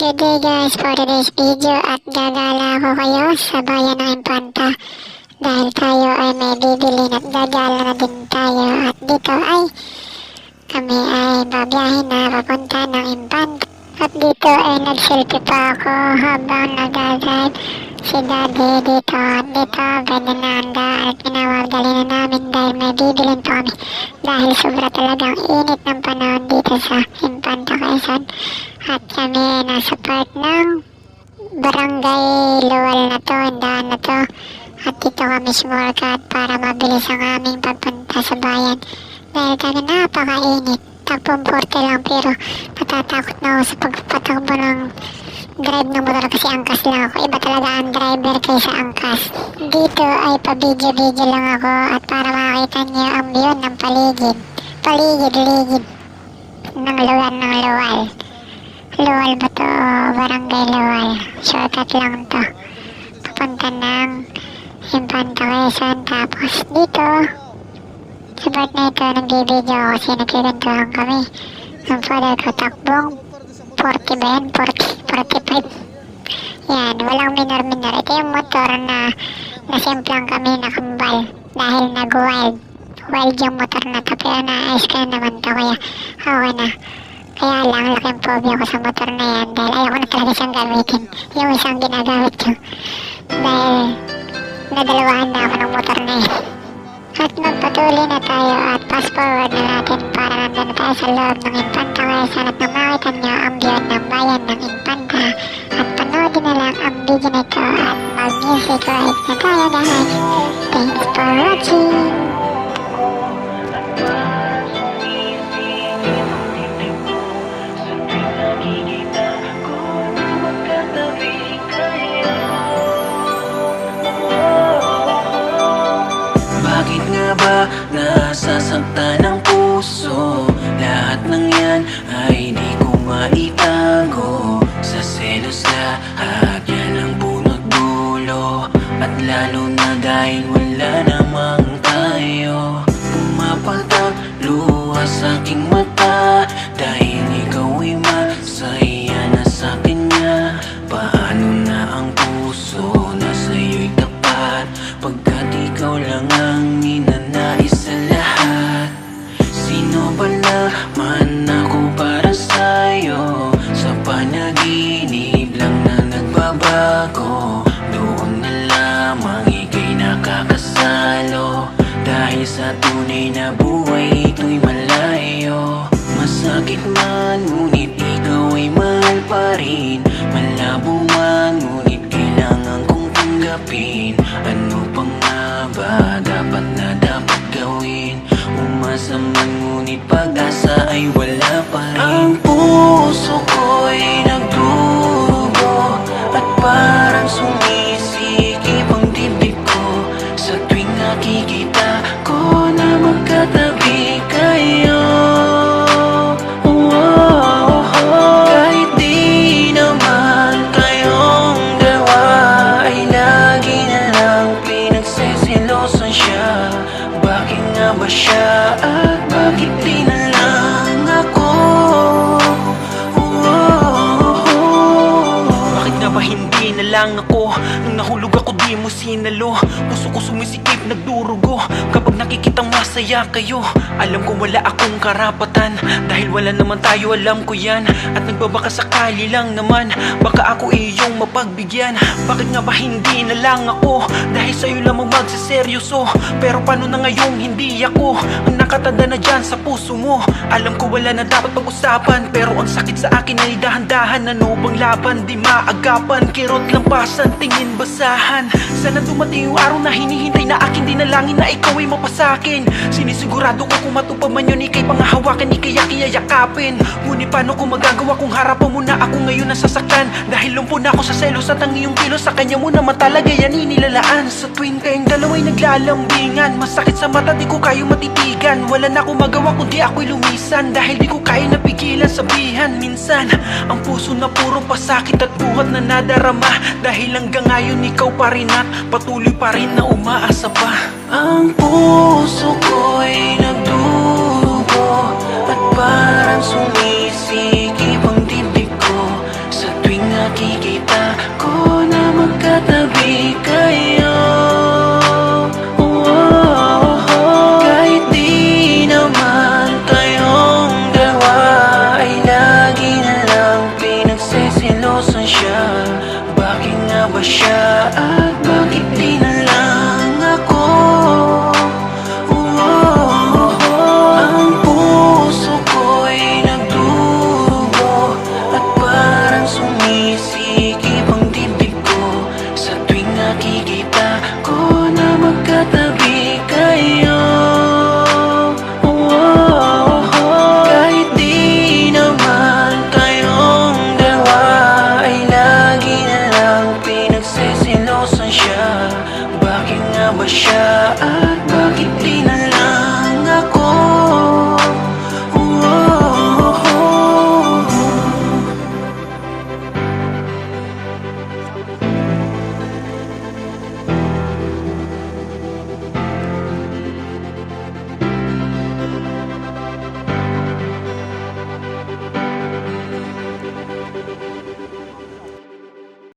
Good day guys for today's video. At gagala ko kayo sa bayan ng Impanta. Dahil tayo ay may bibilin at gagala na din tayo. At dito ay kami ay babiyahin na papunta ng Impanta. At dito ay nagselfie pa ako habang nagdadrive si daddy dito dito ganyan na handa at pinawagdali na namin dahil may bibilin pa kami dahil sobra talagang init ng panahon dito sa Impanta Quezon at kami nasa part ng barangay Luwal na to, handaan na to. At dito kami sumorkat para mabilis ang aming pagpunta sa bayan. Dahil kami napakainit. Takpong porte lang pero natatakot na ako sa pagpatakbo ng drive ng motor kasi angkas lang ako. Iba talaga ang driver kaysa angkas. Dito ay pa-video-video lang ako at para makita niyo ang view ng paligid. Paligid-ligid ng lugar ng luwal. Luwal ba to? Barangay Luwal. Shortcut lang to. Papunta ng Impanta Quezon. Tapos dito, sa part na ito, nagbibideo ako kasi nagkikantuhan kami. Ang father ko takbong 40 ba yan? 40, 45. Yan, walang minor-minor. Ito yung motor na nasimplang kami na kambal dahil nag-wild. Wild yung motor na to. Pero naayos ka na naman to kaya okay na. Kaya lang, laking phobia ko sa motor na yan dahil ayoko na talaga siyang gamitin. Yung isang ginagamit ko. Dahil nadalawahan na ako ng motor na yan. At magpatuloy na tayo at fast forward na natin para nandun na tayo sa loob ng Infanta Quezon at nang makita nyo ang view ng bayan ng Infanta. At panoodin na lang ang video na ito at mag-music right na tayo guys. Thanks for watching! Nasasaktan ang puso? Lahat ng yan ay di ko maitago. Sa selos lahat yan ang bunot dulo. At lalo na dahil wala namang tayo. Pumapatak luha sa aking mata. Dahil ikaw ay masaya na sa kanya. Paano na ang puso na sa'yo'y tapat? Pagkat panaginip lang na nagbabago. Doon na lamang ika'y nakakasalo. Dahil sa tunay na buhay ito'y malayo. Masakit man ngunit ikaw ay mahal pa rin. Malabo man ngunit kailangan kong tanggapin. Ano pa nga ba dapat na dapat gawin? Umasa man ngunit pag-asa ay wala pa rin lang ako. Nung nahulog ako di mo sinalo. Puso ko sumisikip nagdurugo. Kapag nakikitang masaya kayo Alam ko wala akong karapatan. Dahil wala naman tayo alam ko yan. At nagbabaka sakali lang naman Baka ako iyong mapagbigyan. Bakit nga ba hindi na lang ako? Dahil sa'yo lamang magsaseryoso Pero paano na ngayong hindi ako? Ang nakatanda na dyan sa puso mo. Alam ko wala na dapat pag-usapan. Pero ang sakit sa akin ay dahan-dahan. Ano bang laban? Di maagapan. Kirot lampasan tingin basahan. Sana dumating yung araw na hinihintay na akin. Dinalangin na ikaw ay mapasakin. Sinisigurado ko kung matupad man yun Ika'y pangahawakan, ika'y yakiyayakapin. Ngunit paano ko magagawa kung harapan mo na ako ngayon nasasaktan Dahil lumpo na ako sa selos at ang iyong kilos Sa kanya mo naman talaga yan inilalaan. Sa tuwing kayong dalawa'y naglalambingan Masakit sa mata di ko kayo matitigan Wala na akong magawa kundi ako'y lumisan. Dahil di ko kaya napigilan sabihan Minsan ang puso na puro pasakit at buhat na nadarama. Dahil hanggang ngayon ikaw pa rin at patuloy pa rin na umaasa pa. Ang puso ko'y nagdugo saat